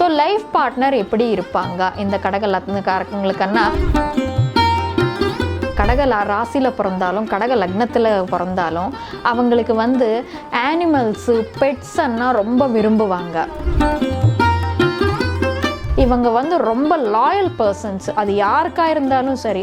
So life partner எப்படி இருப்பாங்க? இந்த கடக லக்னக்காரங்களுக்குன்னா கடக லா- ராசியில பிறந்தாலும் கடக லக்னத்தில் பிறந்தாலும் அவங்களுக்கு வந்து ஆனிமல்ஸு பெட்ஸன்னா ரொம்ப விரும்புவாங்க. இவங்க வந்து ரொம்ப லாயல் பர்சன்ஸ் அது யாருக்கா இருந்தாலும் சரி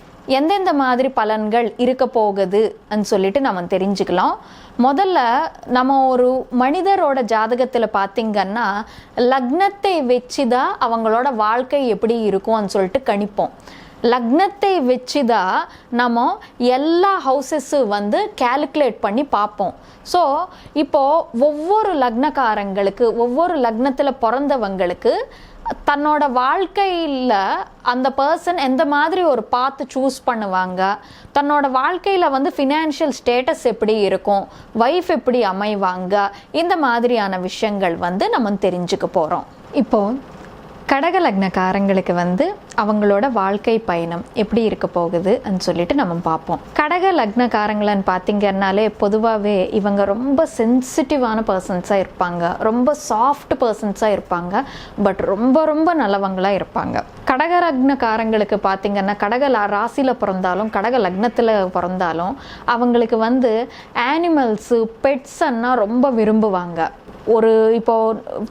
எந்தெந்த மாதிரி பலன்கள் இருக்க போகுதுன்னு சொல்லிட்டு நம்ம தெரிஞ்சுக்கலாம். முதல்ல நம்ம ஒரு மனிதரோட ஜாதகத்தில் பார்த்திங்கன்னா லக்னத்தை வச்சு தான் அவங்களோட வாழ்க்கை எப்படி இருக்கும்னு சொல்லிட்டு கணிப்போம். லக்னத்தை வச்சு தான் நம்ம எல்லா ஹவுசஸும் வந்து கேல்குலேட் பண்ணி பார்ப்போம் ஸோ இப்போது ஒவ்வொரு லக்னக்காரங்களுக்கு ஒவ்வொரு லக்னத்தில் பிறந்தவங்களுக்கு தன்னோட வாழ்க்கையில் அந்த பர்சன் எந்த மாதிரி ஒரு பாத்து சூஸ் பண்ணுவாங்க? தன்னோட வாழ்க்கையில் வந்து ஃபினான்ஷியல் ஸ்டேட்டஸ் எப்படி இருக்கும்? வைஃப் எப்படி அமைவாங்க? இந்த மாதிரியான விஷயங்கள் வந்து நம்ம தெரிஞ்சுக்க போகிறோம் இப்போது கடக லக்னக்காரங்களுக்கு வந்து அவங்களோட வாழ்க்கை பயணம் எப்படி இருக்க போகுதுன்னு சொல்லிட்டு நம்ம பார்ப்போம். கடக லக்னக்காரங்களன்னு பார்த்தீங்கன்னாலே பொதுவாகவே இவங்க ரொம்ப சென்சிட்டிவான பர்சன்ஸாக இருப்பாங்க. ரொம்ப சாஃப்ட் பர்சன்ஸாக இருப்பாங்க. பட் ரொம்ப ரொம்ப நல்லவங்களாக இருப்பாங்க. கடக லக்னக்காரங்களுக்கு பார்த்தீங்கன்னா கடக ராசியில் பிறந்தாலும் கடக லக்னத்தில் பிறந்தாலும் அவங்களுக்கு வந்து ஆனிமல்ஸு பெட்ஸன்னா ரொம்ப விரும்புவாங்க. ஒரு இப்போ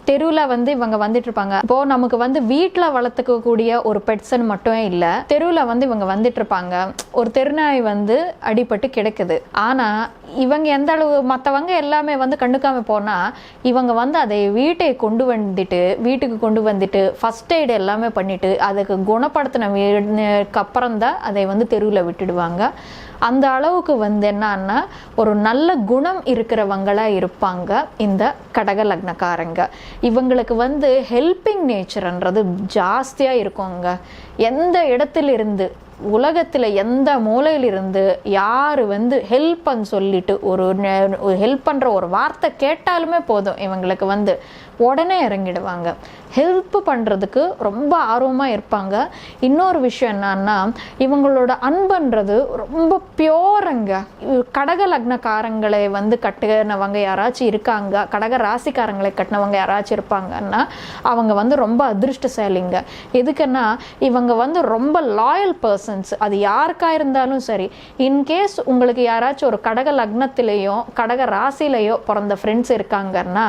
தெருவில் வந்து இவங்க வந்துட்டு இருப்பாங்க இப்போ நமக்கு வந்து வீட்டில் வளர்த்துக்கக்கூடிய ஒரு பெட்ஸன் மட்டும் இல்லை தெருவில் வந்து இவங்க வந்துட்டு இருப்பாங்க ஒரு தெருநாய் வந்து அடிபட்டு கிடக்குது. ஆனால் இவங்க எந்த அளவு மற்றவங்க எல்லாமே வந்து கண்டுக்காம போனால் இவங்க வந்து அதை வீட்டை கொண்டு வந்துட்டு வீட்டுக்கு கொண்டு வந்துட்டு ஃபர்ஸ்ட் எய்டு எல்லாமே பண்ணிட்டு அதுக்கு குணப்படுத்தின வீடுக்கு அப்புறம் தான் அதை வந்து தெருவில் விட்டுடுவாங்க. அந்த அளவுக்கு வந்து என்னன்னா ஒரு நல்ல குணம் இருக்கிறவங்களா இருப்பாங்க இந்த கடக லக்னக்காரங்க. இவங்களுக்கு வந்து ஹெல்பிங் நேச்சர்ன்றது ஜாஸ்தியாக இருக்குங்க. எந்த இடத்துல இருந்து உலகத்தில் எந்த மூலையிலிருந்து யார் வந்து ஹெல்ப்னு சொல்லிட்டு ஒரு ஹெல்ப் பண்ணுற ஒரு வார்த்தை கேட்டாலுமே போதும் இவங்களுக்கு வந்து. உடனே இறங்கிடுவாங்க. ஹெல்ப் பண்ணுறதுக்கு ரொம்ப ஆர்வமாக இருப்பாங்க. இன்னொரு விஷயம் என்னன்னா இவங்களோட அன்புன்றது ரொம்ப பியோருங்க கடக லக்னக்காரங்களை வந்து கட்டினவங்க யாராச்சும் இருக்காங்க கடக ராசிக்காரங்களை கட்டினவங்க யாராச்சும் இருப்பாங்கன்னா அவங்க வந்து ரொம்ப அதிர்ஷ்டசாலிங்க. எதுக்குன்னா இவங்க வந்து ரொம்ப லாயல் பர்சன்ஸ் அது யாருக்கா இருந்தாலும் சரி இன்கேஸ் உங்களுக்கு யாராச்சும் ஒரு கடக லக்னத்திலேயோ கடக ராசிலேயோ பிறந்த ஃப்ரெண்ட்ஸ் இருக்காங்கன்னா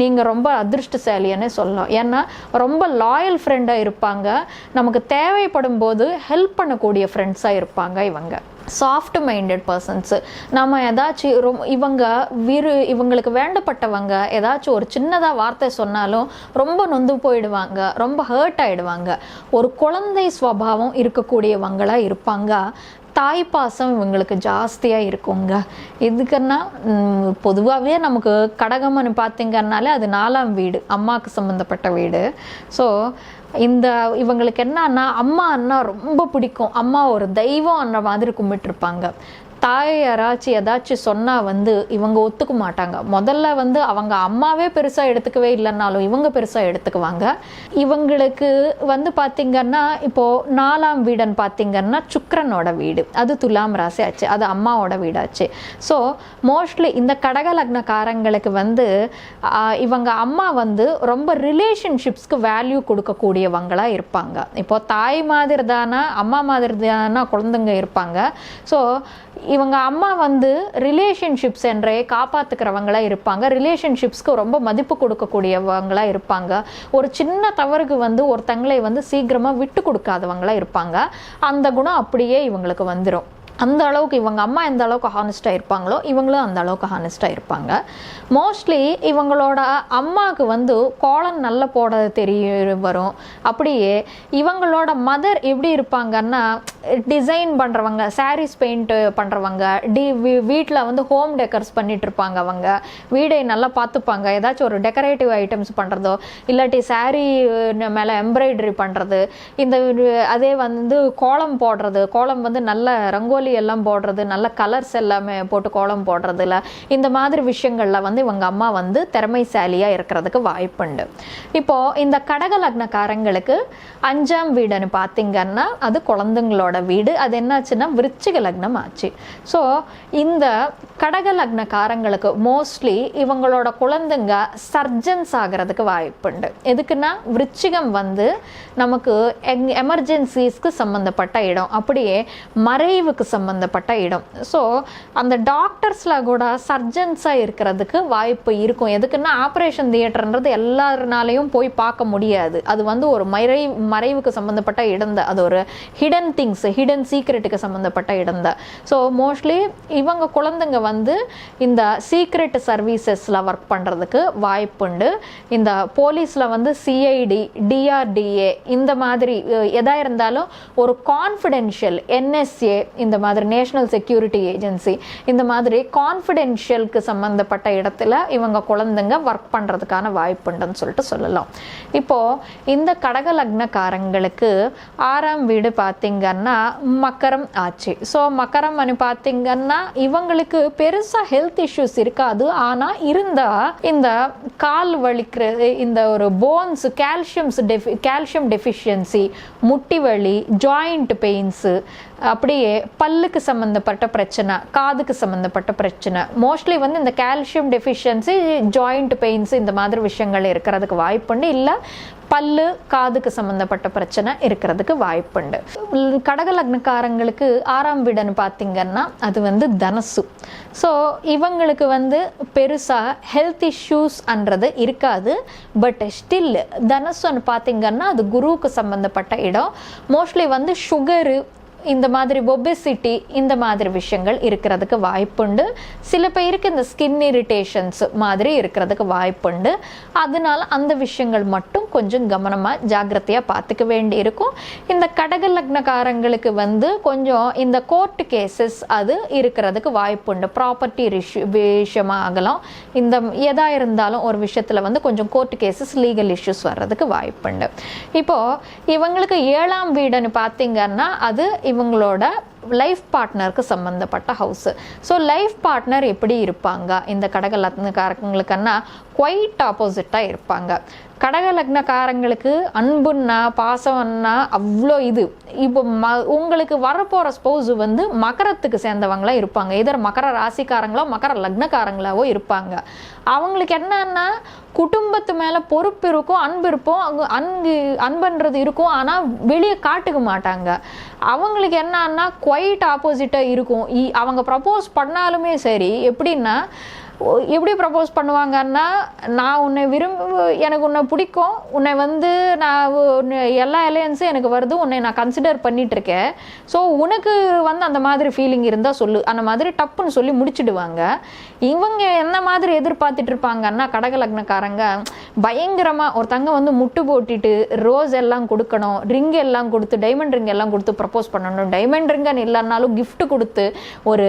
நீங்கள் ரொம்ப அதிர்ஷ்டசாலின்னு சொல்லலாம். ஏன்னா ரொம்ப லாயல் ஃப்ரெண்டாக இருப்பாங்க. நமக்கு தேவைப்படும் போது ஹெல்ப் பண்ணக்கூடிய ஃப்ரெண்ட்ஸாக இருப்பாங்க இவங்க. சாஃப்ட் மைண்டட் பர்சன்ஸு நம்ம ஏதாச்சும் ரொம் இவங்க விரு இவங்களுக்கு வேண்டப்பட்டவங்க ஏதாச்சும் ஒரு சின்னதாக வார்த்தை சொன்னாலும் ரொம்ப நொந்து போயிடுவாங்க ரொம்ப ஹர்ட் ஆயிடுவாங்க. ஒரு குழந்தை ஸ்வபாவம் இருக்கக்கூடியவங்களாக இருப்பாங்க. தாய் பாசம் இவங்களுக்கு ஜாஸ்தியாக இருக்குங்க. எதுக்குன்னா பொதுவாகவே நமக்கு கடகம்னு பார்த்திங்கன்னாலே அது நாலாம் வீடு அம்மாவுக்கு சம்மந்தப்பட்ட வீடு. ஸோ இந்த இவங்களுக்கு என்னன்னா அம்மா அண்ணா ரொம்ப பிடிக்கும். அம்மா ஒரு தெய்வம் அன்ற மாதிரி கும்பிட்டுருப்பாங்க. தாய் யாராச்சும் ஏதாச்சும் சொன்னால் வந்து இவங்க ஒத்துக்க மாட்டாங்க. முதல்ல வந்து அவங்க அம்மாவே பெருசாக எடுத்துக்கவே இல்லைன்னாலும் இவங்க பெருசாக எடுத்துக்குவாங்க. இவங்களுக்கு வந்து பார்த்திங்கன்னா இப்போது நாலாம் வீடுன்னு பார்த்திங்கன்னா சுக்கரனோட வீடு. அது துலாம் ராசி ஆச்சு அது அம்மாவோட வீடாச்சு. ஸோ மோஸ்ட்லி இந்த கடக லக்னக்காரங்களுக்கு வந்து இவங்க அம்மா வந்து ரொம்ப ரிலேஷன்ஷிப்ஸ்க்கு வேல்யூ கொடுக்கக்கூடியவங்களாக இருப்பாங்க. இப்போது தாய் மாதிரி தானா அம்மா மாதிரி தானா குழந்தைங்க இருப்பாங்க. ஸோ இவங்க அம்மா வந்து ரிலேஷன்ஷிப்ஸ் என்றே காப்பாற்றுக்கிறவங்களாக இருப்பாங்க. ரிலேஷன்ஷிப்ஸ்க்கு ரொம்ப மதிப்பு கொடுக்கக்கூடியவங்களாக இருப்பாங்க. ஒரு சின்ன தவறுக்கு வந்து ஒருத்தங்களை வந்து சீக்கிரமாக விட்டு கொடுக்காதவங்களாக இருப்பாங்க. அந்த குணம் அப்படியே இவங்களுக்கு வந்துடும் அந்த அளவுக்கு இவங்க அம்மா எந்த அளவுக்கு ஹானஸ்ட்டாக இருப்பாங்களோ இவங்களும் அந்த அளவுக்கு ஹானஸ்ட்டாக இருப்பாங்க. மோஸ்ட்லி இவங்களோட அம்மாவுக்கு வந்து கோலம் நல்ல போட தெரிய வரும். அப்படியே இவங்களோட மதர் எப்படி இருப்பாங்கன்னா டிசைன் பண்ணுறவங்க சாரீஸ் பெயிண்ட் பண்ணுறவங்க டி வீட்டில் வந்து ஹோம் டெக்கர்ஸ் பண்ணிட்டு இருப்பாங்க அவங்க. வீடை நல்லா பார்த்துப்பாங்க. ஏதாச்சும் ஒரு டெக்கரேட்டிவ் ஐட்டம்ஸ் பண்ணுறதோ இல்லாட்டி சாரீ மேலே எம்ப்ராய்டரி பண்ணுறது இந்த அதே வந்து கோலம் போடுறது கோலம் வந்து நல்ல ரங்கோலி எல்லாம் போடுறது நல்ல கலர்ஸ் எல்லாமே போட்டு கோலம் போடுறதுல இந்த மாதிரி விஷயங்கள்ல வந்து இவங்க அம்மா வந்து திறமைசாலியாக இருக்கிறதுக்கு வாய்ப்புண்டு இப்போ இந்த கடக லக்னக்காரங்களுக்கு அஞ்சாம் வீடுன்னு பார்த்தீங்கன்னா அது குழந்தைங்களோட வீடு. அது என்னாச்சுன்னா விருச்சிக லக்னம் ஆச்சு. ஸோ இந்த கடக லக்னக்காரங்களுக்கு மோஸ்ட்லி இவங்களோட குழந்தைங்க சர்ஜன்ஸ் ஆகிறதுக்கு வாய்ப்புண்டு எதுக்குன்னா விருச்சிகம் வந்து நமக்கு எமர்ஜென்சிஸ்க்கு சம்மந்தப்பட்ட இடம். அப்படியே மறைவுக்கு சம்மந்தப்பட்ட இடம். ஸோ அந்த டாக்டர்ஸில் கூட சர்ஜன்ஸாக இருக்கிறதுக்கு வாய்ப்பு இருக்கும். எதுக்குன்னா ஆப்ரேஷன் தியேட்டர்ன்றது எல்லாருனாலையும் போய் பார்க்க முடியாது. அது வந்து ஒரு மறை மறைவுக்கு சம்மந்தப்பட்ட இடம் தான். அது ஒரு ஹிடன் திங்ஸ் ஹிடன் சீக்ரெட்டுக்கு சம்மந்தப்பட்ட இடம் தான். ஸோ மோஸ்ட்லி இவங்க குழந்தைங்க வந்து இந்த சீக்ரெட் சர்வீசஸில் ஒர்க் பண்ணுறதுக்கு வாய்ப்புண்டு இந்த போலீஸில் வந்து சிஐடி டிஆர்டிஏ இந்த மாதிரி எதாக இருந்தாலும் ஒரு கான்ஃபிடென்ஷியல் என்எஸ்ஏ இந்த மாதிரி நேஷனல் செக்யூரிட்டி ஏஜென்சி இந்த மாதிரி கான்ஃபிடென்ஷியலுக்கு சம்மந்தப்பட்ட இடத்துல இவங்க குழந்தைங்க ஒர்க் பண்ணுறதுக்கான வாய்ப்புண்டுன்னு சொல்லிட்டு சொல்லலாம். இப்போது இந்த கடக லக்னக்காரங்களுக்கு ஆறாம் வீடு பார்த்திங்கன்னா மக்கரம் ஆச்சு. ஸோ மக்கரம் பார்த்தீங்கன்னா இவங்களுக்கு பெருசாக ஹெல்த் இஷ்யூஸ் இருக்காது. ஆனால் இருந்தால் இந்த கால் வலிக்கிறது இந்த ஒரு போன்ஸ் கால்சியம்ஸ் டெஃபி கால்சியம் டெஃபிஷியன்சி முட்டி வலி ஜாயிண்ட் பெயின்ஸு அப்படியே பல்லுக்கு சம்மந்தப்பட்ட பிரச்சனை காதுக்கு சம்மந்தப்பட்ட பிரச்சனை. மோஸ்ட்லி வந்து இந்த கால்சியம் டெஃபிஷியன்சி ஜாயிண்ட் பெயின்ஸ் இந்த மாதிரி விஷயங்கள் இருக்கிறதுக்கு வாய்ப்புண்டு. இல்லை பல்லு காதுக்கு சம்மந்தப்பட்ட பிரச்சனை இருக்கிறதுக்கு வாய்ப்புண்டு. கடக லக்னக்காரங்களுக்கு ஆறாம் வீடுன்னு பார்த்தீங்கன்னா அது வந்து தனசு. ஸோ இவங்களுக்கு வந்து பெருசாக ஹெல்த் இஷ்யூஸ்ன்றது இருக்காது. பட் ஸ்டில் தனசுன்னு பார்த்தீங்கன்னா அது குருவுக்கு சம்மந்தப்பட்ட இடம். மோஸ்ட்லி வந்து சுகரு இந்த மாதிரி ஒபெசிட்டி இந்த மாதிரி விஷயங்கள் இருக்கிறதுக்கு வாய்ப்புண்டு. சில பேருக்கு இந்த ஸ்கின் இரிட்டேஷன்ஸ் மாதிரி இருக்கிறதுக்கு வாய்ப்புண்டு. அதனால அந்த விஷயங்கள் மட்டும் கொஞ்சம் கவனமாக ஜாக்கிரதையாக பார்த்துக்க வேண்டி இருக்கும் இந்த கடக லக்னக்காரங்களுக்கு வந்து கொஞ்சம் இந்த கோர்ட் கேசஸ் அது இருக்கிறதுக்கு வாய்ப்புண்டு. ப்ராப்பர்ட்டி விஷயமாக ஆகலாம் இந்த எதாக இருந்தாலும் ஒரு விஷயத்தில் வந்து கொஞ்சம் கோர்ட் கேசஸ் லீகல் இஷ்யூஸ் வர்றதுக்கு வாய்ப்புண்டு. இப்போது இவங்களுக்கு ஏழாம் வீடுன்னு பார்த்தீங்கன்னா அது இவங்களோட லைஃப் பார்ட்னருக்கு சம்மந்தப்பட்ட ஹவுஸு ஸோ லைஃப் பார்ட்னர் எப்படி இருப்பாங்க? இந்த கடக லக்னக்காரங்களுக்குன்னா குவைட் ஆப்போசிட்டாக இருப்பாங்க. கடக லக்னக்காரங்களுக்கு அன்புன்னா பாசம்னா அவ்வளோ இது. இப்போ ம உங்களுக்கு வரப்போகிற ஸ்பௌஸ் வந்து மகரத்துக்கு சேர்ந்தவங்களாக இருப்பாங்க. இதர் மகர ராசிக்காரங்களோ மகர லக்னக்காரங்களாவோ இருப்பாங்க. அவங்களுக்கு என்னன்னா குடும்பத்து மேலே பொறுப்பு இருக்கும் அன்பு இருக்கும். அங்க அன்பு அன்புன்றது இருக்கும். ஆனால் வெளியே காட்டுக்க மாட்டாங்க. அவங்களுக்கு என்னன்னா குவைட் ஆப்போசிட்டாக இருக்கும். இ- அவங்க ப்ரப்போஸ் பண்ணாலுமே சரி எப்படின்னா எப்படி ப்ரப்போஸ் பண்ணுவாங்கன்னா நான் உன்னை விரும்ப எனக்கு உன்னை பிடிக்கும். உன்னை வந்து நான் எல்லா அலையன்ஸும் எனக்கு வருது. உன்னை நான் கன்சிடர் பண்ணிகிட்ருக்கேன் ஸோ உனக்கு வந்து அந்த மாதிரி ஃபீலிங் இருந்தால் சொல்லு. அந்த மாதிரி டப்புன்னு சொல்லி முடிச்சிடுவாங்க. இவங்க என்ன மாதிரி எதிர்பார்த்துட்டு இருப்பாங்கன்னா கடக லக்னக்காரங்க பயங்கரமாக ஒருத்தங்க வந்து முட்டு போட்டுட்டு ரோஸ் எல்லாம் கொடுக்கணும் ரிங் எல்லாம் கொடுத்து டைமண்ட் ரிங் எல்லாம் கொடுத்து ப்ரப்போஸ் பண்ணணும். டைமண்ட் ரிங்கன்னு இல்லைன்னாலும் கிஃப்ட் கொடுத்து ஒரு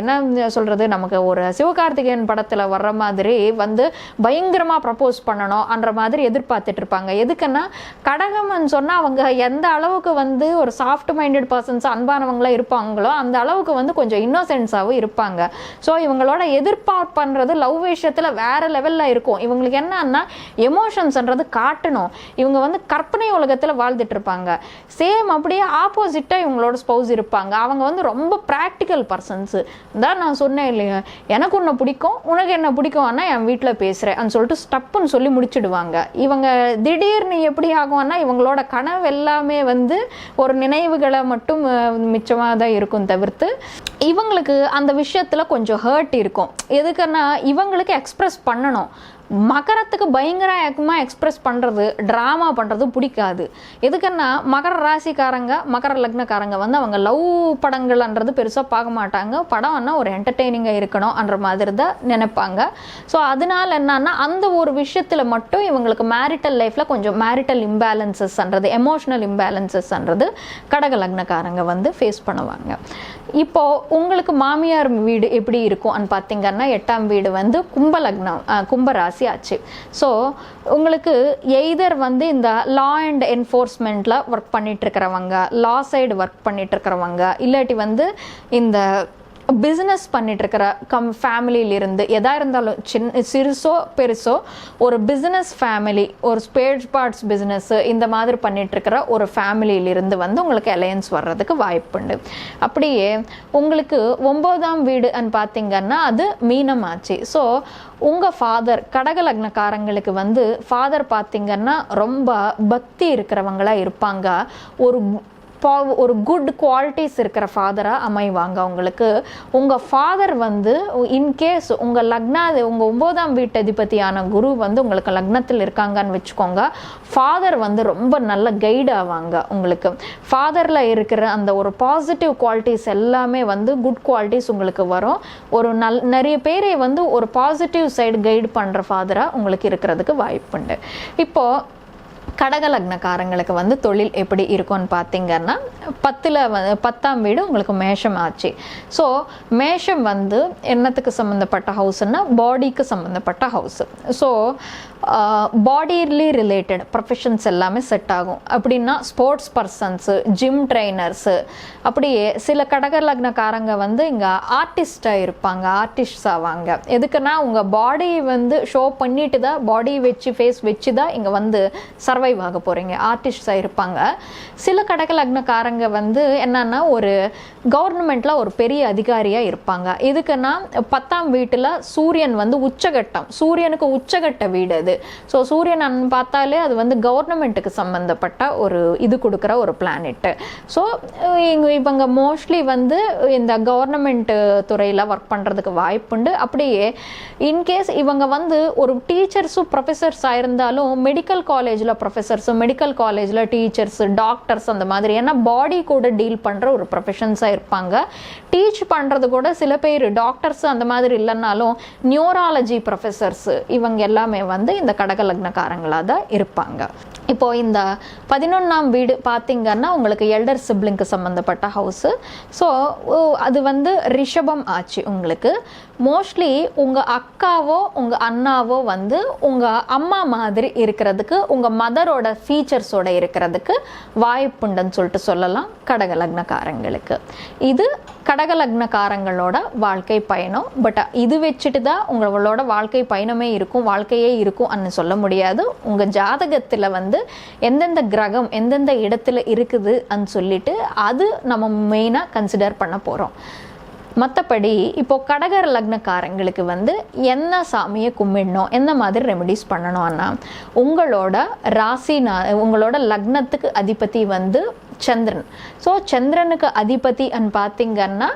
என்ன சொல்கிறது நமக்கு ஒரு சிவகார்த்திகேயன் படத்தில் வர்ற மாதிரி வந்து பயங்கரமாக ப்ரப்போஸ் பண்ணணும் என்ற மாதிரி எதிர்பார்த்துட்டு இருப்பாங்க. எதுக்குன்னா கடகம்னு சொன்னால் அவங்க எந்த அளவுக்கு வந்து ஒரு சாஃப்ட் மைண்டட் பர்சன்ஸ் அன்பானவங்களாக இருப்பாங்களோ அந்த அளவுக்கு வந்து கொஞ்சம் இன்னோசென்ஸாகவும் இருப்பாங்க. ஸோ இவங்களோட எதிர்பார்ப்புன்றது லவ் விஷயத்தில் வேறு லெவலில் இருக்கும். இவங்களுக்கு என்னன்னா எமோஷன்ஸ்ன்றது காட்டணும். இவங்க வந்து கற்பனை உலகத்தில் வாழ்ந்துட்டு இருப்பாங்க. சேம் அப்படியே ஆப்போசிட்டாக இவங்களோட ஸ்பௌஸ் இருப்பாங்க. அவங்க வந்து ரொம்ப ப்ராக்டிக்கல் பர்சன்ஸு தான் நான் சொன்னேன் இல்லையா? எனக்கு ஒன்று பிடிக்கும் உனக்கு என்ன பிடிக்கும்னா என் வீட்டில் பேசுகிறேன் சொல்லிட்டு ஸ்டப்புன்னு சொல்லி முடிச்சிடுவாங்க. இவங்க திடீர்னு எப்படி ஆகும்னா இவங்களோட கனவு எல்லாமே வந்து ஒரு நினைவுகளை மட்டும் மிச்சமாக தான் இருக்கும் தவிர்த்து இவங்களுக்கு அந்த விஷயத்தில் கொஞ்சம் ஹர்ட் இருக்கும். எதுக்குன்னா இவங்களுக்கு எக்ஸ்ப்ரெஸ் பண்ணணும். மகரத்துக்கு பயங்கர ஏக்கமாக எக்ஸ்ப்ரெஸ் பண்ணுறது ட்ராமா பண்ணுறது பிடிக்காது. எதுக்குன்னா மகர ராசிக்காரங்க மகர லக்னக்காரங்க வந்து அவங்க லவ் படங்கள்ன்றது பெருசாக பார்க்க மாட்டாங்க. படம்னா ஒரு என்டர்டெய்னிங்காக இருக்கணும்ன்ற மாதிரி தான் நினைப்பாங்க. ஸோ அதனால என்னன்னா அந்த ஒரு விஷயத்தில் மட்டும் இவங்களுக்கு மேரிட்டல் லைஃப்பில் கொஞ்சம் மேரிட்டல் இம்பேலன்சஸ்ன்றது எமோஷனல் இம்பேலன்சஸ்ன்றது கடக லக்னக்காரங்க வந்து ஃபேஸ் பண்ணுவாங்க. இப்போ உங்களுக்கு மாமியார் வீடு எப்படி இருக்கும்னு பார்த்தீங்கன்னா எட்டாம் வீடு வந்து கும்ப லக்னம் அஹ், ஆச்சு ஸோ உங்களுக்கு எய்தர் வந்து இந்த லா அண்ட் என்ஃபோர்ஸ்மெண்ட்டில் ஒர்க் பண்ணிட்டு இருக்கிறவங்க லா சைடு ஒர்க் பண்ணிட்டு இருக்கிறவங்க இல்லாட்டி வந்து இந்த பிஸ்னஸ் பண்ணிட்டு இருக்கிற கம் ஃபேமிலியிலிருந்து எதாக இருந்தாலும் சின்ன சிறுசோ பெருசோ ஒரு பிஸ்னஸ் ஃபேமிலி ஒரு ஸ்பேர் பார்ட்ஸ் பிஸ்னஸ்ஸு இந்த மாதிரி பண்ணிகிட்ருக்கிற ஒரு ஃபேமிலியிலிருந்து வந்து உங்களுக்கு அலையன்ஸ் வர்றதுக்கு வாய்ப்புண்டு அப்படியே உங்களுக்கு ஒம்போதாம் வீடுன்னு பார்த்தீங்கன்னா அது மீனம் ஆச்சு ஸோ உங்கள் ஃபாதர் கடக லக்னக்காரங்களுக்கு வந்து ஃபாதர் பார்த்திங்கன்னா ரொம்ப பக்தி இருக்கிறவங்களா இருப்பாங்க. ஒரு பா- ஒரு குட் குவாலிட்டிஸ் இருக்கிற ஃபாதராக அமைவாங்க. உங்களுக்கு உங்கள் ஃபாதர் வந்து இன்கேஸ் உங்கள் லக்னா உங்கள் ஒம்போதாம் வீட்டு அதிபதியான குரு வந்து உங்களுக்கு லக்னத்தில் இருக்காங்கன்னு வச்சுக்கோங்க. ஃபாதர் வந்து ரொம்ப நல்ல கைடு ஆவாங்க உங்களுக்கு. ஃபாதரில் இருக்கிற அந்த ஒரு பாசிட்டிவ் குவாலிட்டிஸ் எல்லாமே வந்து குட் குவாலிட்டிஸ் உங்களுக்கு வரும். ஒரு நல் நிறைய பேரை வந்து ஒரு பாசிட்டிவ் சைடு கைடு பண்ணுற ஃபாதராக உங்களுக்கு இருக்கிறதுக்கு வாய்ப்புண்டு. இப்போது கடகலக்னக்காரங்களுக்கு வந்து தொழில் எப்படி இருக்கும்னு பார்த்தீங்கன்னா பத்தில் வந்து பத்தாம் வீடு உங்களுக்கு மேஷம் ஆச்சு. ஸோ மேஷம் வந்து என்னத்துக்கு சம்மந்தப்பட்ட ஹவுஸ்னால் பாடிக்கு சம்மந்தப்பட்ட house so bodily related professions எல்லாமே செட் ஆகும். அப்படின்னா ஸ்போர்ட்ஸ் பர்சன்ஸு ஜிம் ட்ரைனர்ஸு அப்படியே சில கடக லக்னக்காரங்க வந்து இங்கே ஆர்டிஸ்டாக இருப்பாங்க ஆர்டிஸ்ட் ஆவாங்க. எதுக்குன்னா உங்கள் பாடி வந்து ஷோ பண்ணிட்டு தான் பாடி வச்சு ஃபேஸ் வச்சு தான் இங்கே வந்து சர்வைவ் ஆக போகிறீங்க ஆர்டிஸ்டாக இருப்பாங்க. சில கடக லக்னக்காரங்க வந்து என்னன்னா ஒரு கவர்மெண்ட்டில் ஒரு பெரிய அதிகாரியாக இருப்பாங்க. எதுக்குன்னா பத்தாம் வீட்டில் சூரியன் வந்து உச்சகட்டம் சூரியனுக்கு உச்சகட்ட வீடு அது. ஸோ சூரியன் பார்த்தாலே அது வந்து கவர்மெண்ட்டுக்கு சம்மந்தப்பட்ட ஒரு இது கொடுக்குற ஒரு பிளானெட்டு ஸோ இங்க இவங்க மோஸ்ட்லி வந்து இந்த கவர்மெண்ட் துறையில் ஒர்க் பண்ணுறதுக்கு வாய்ப்புண்டு அப்படியே இன்கேஸ் இவங்க வந்து ஒரு டீச்சர்ஸும் ப்ரொஃபஸர்ஸ் ஆயிருந்தாலும் மெடிக்கல் காலேஜில் ப்ரொஃபஸர்ஸும் மெடிக்கல் காலேஜில் டீச்சர்ஸ் டாக்டர்ஸ் அந்த மாதிரி ஏன்னா பாடி கூட டீல் பண்ணுற ஒரு ப்ரொஃபஷன்ஸாக இருப்பாங்க. டீச் பண்ணுறது கூட சில பேர் டாக்டர்ஸ் அந்த மாதிரி இல்லைன்னாலும் நியூராலஜி ப்ரொஃபஸர்ஸ் இவங்க எல்லாமே வந்து இந்த கடக லக்னக்காரங்களாக தான் இருப்பாங்க. இப்போ இந்த பதினொன்றாம் வீடு பார்த்தீங்கன்னா உங்களுக்கு எல்டர் சிப்ளிங்க்கு சம்மந்தப்பட்ட ஹவுஸு ஸோ அது வந்து ரிஷபம் ஆச்சு உங்களுக்கு. மோஸ்ட்லி உங்கள் அக்காவோ உங்கள் அண்ணாவோ வந்து உங்கள் அம்மா மாதிரி இருக்கிறதுக்கு உங்கள் மதரோட ஃபீச்சர்ஸோட இருக்கிறதுக்கு வாய்ப்புண்டுன்னு சொல்லிட்டு சொல்லலாம் கடக லக்னக்காரங்களுக்கு. இது கடக லக்னக்காரங்களோட வாழ்க்கை பயணம். பட் இது வச்சுட்டு தான் உங்களோட வாழ்க்கை பயணமே இருக்கும் வாழ்க்கையே இருக்கும் அன்னு சொல்ல முடியாது. உங்கள் ஜாதகத்தில் வந்து எந்தெந்த கிரகம் எந்தெந்த இடத்துல இருக்குது அன்னு சொல்லிட்டு அது நம்ம மெயினாக கன்சிடர் பண்ண போகிறோம் மற்றபடி இப்போ கடகர் லக்னக்காரங்களுக்கு வந்து என்ன சாமியை கும்பிடணும் எந்த மாதிரி ரெமெடிஸ் பண்ணணும்னா உங்களோட ராசி உங்களோட லக்னத்துக்கு அதிபதி வந்து சந்திரன். ஸோ சந்திரனுக்கு அதிபதி அன்னு பார்த்தீங்கன்னா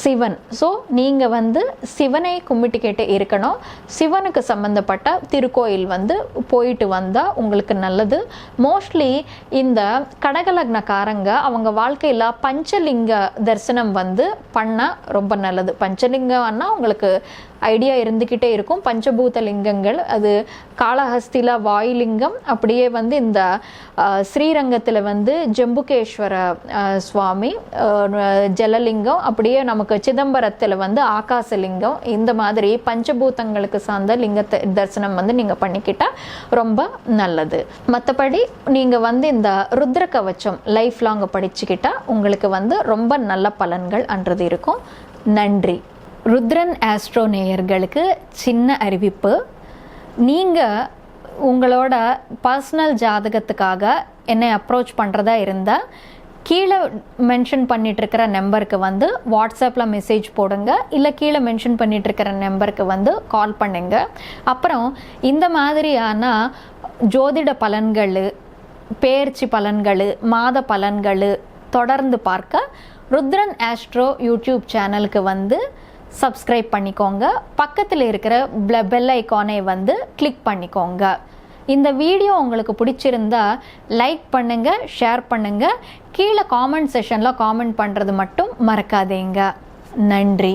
சிவன். ஸோ நீங்கள் வந்து சிவனை கும்பிட்டுக்கிட்டே இருக்கணும். சிவனுக்கு சம்மந்தப்பட்ட திருக்கோயில் வந்து போயிட்டு வந்தால் உங்களுக்கு நல்லது. மோஸ்ட்லி இந்த கடகலக்னக்காரங்க அவங்க வாழ்க்கையில் பஞ்சலிங்க தரிசனம் வந்து பண்ண ரொம்ப நல்லது. பஞ்சலிங்கம்னா உங்களுக்கு ஐடியா இருந்துக்கிட்டே இருக்கும். பஞ்சபூத லிங்கங்கள் அது காளஹஸ்தில வாயுலிங்கம் அப்படியே வந்து இந்த ஸ்ரீரங்கத்தில் வந்து ஜம்புகேஸ்வர சுவாமி ஜலலிங்கம் அப்படியே நமக்கு சிதம்பரத்தில் வந்து ஆகாசலிங்கம் இந்த மாதிரி பஞ்சபூதங்களுக்கு சார்ந்த லிங்கத்தை தரிசனம் வந்து நீங்கள் பண்ணிக்கிட்டால் ரொம்ப நல்லது. மற்றபடி நீங்கள் வந்து இந்த ருத்ர கவச்சம் லைஃப் லாங் படிச்சுக்கிட்டால் உங்களுக்கு வந்து ரொம்ப நல்ல பலன்கள் அன்றது இருக்கும். நன்றி. ருத்ரன் ஆஸ்ட்ரோ நேயர்களுக்கு சின்ன அறிவிப்பு. நீங்கள் உங்களோட பர்சனல் ஜாதகத்துக்காக என்னை அப்ரோச் பண்ணுறதா இருந்தால் கீழே மென்ஷன் பண்ணிகிட்ருக்கிற நம்பருக்கு வந்து வாட்ஸ்அப்பில் மெசேஜ் போடுங்க. இல்லை கீழே மென்ஷன் பண்ணிகிட்ருக்கிற நம்பருக்கு வந்து கால் பண்ணுங்க. அப்புறம் இந்த மாதிரியான ஜோதிட பலன்கள் பேர்ச்சி பலன்கள் மாத பலன்கள் தொடர்ந்து பார்க்க ருத்ரன் ஆஸ்ட்ரோ யூடியூப் சேனலுக்கு வந்து சப்ஸ்கிரைப் பண்ணிக்கோங்க. பக்கத்தில் இருக்கிற பெல் ஐக்கானை வந்து கிளிக் பண்ணிக்கோங்க. இந்த வீடியோ உங்களுக்கு பிடிச்சிருந்தா லைக் பண்ணுங்க ஷேர் பண்ணுங்க. கீழே காமெண்ட் செஷனில் காமெண்ட் பண்ணுறது மட்டும் மறக்காதீங்க. நன்றி.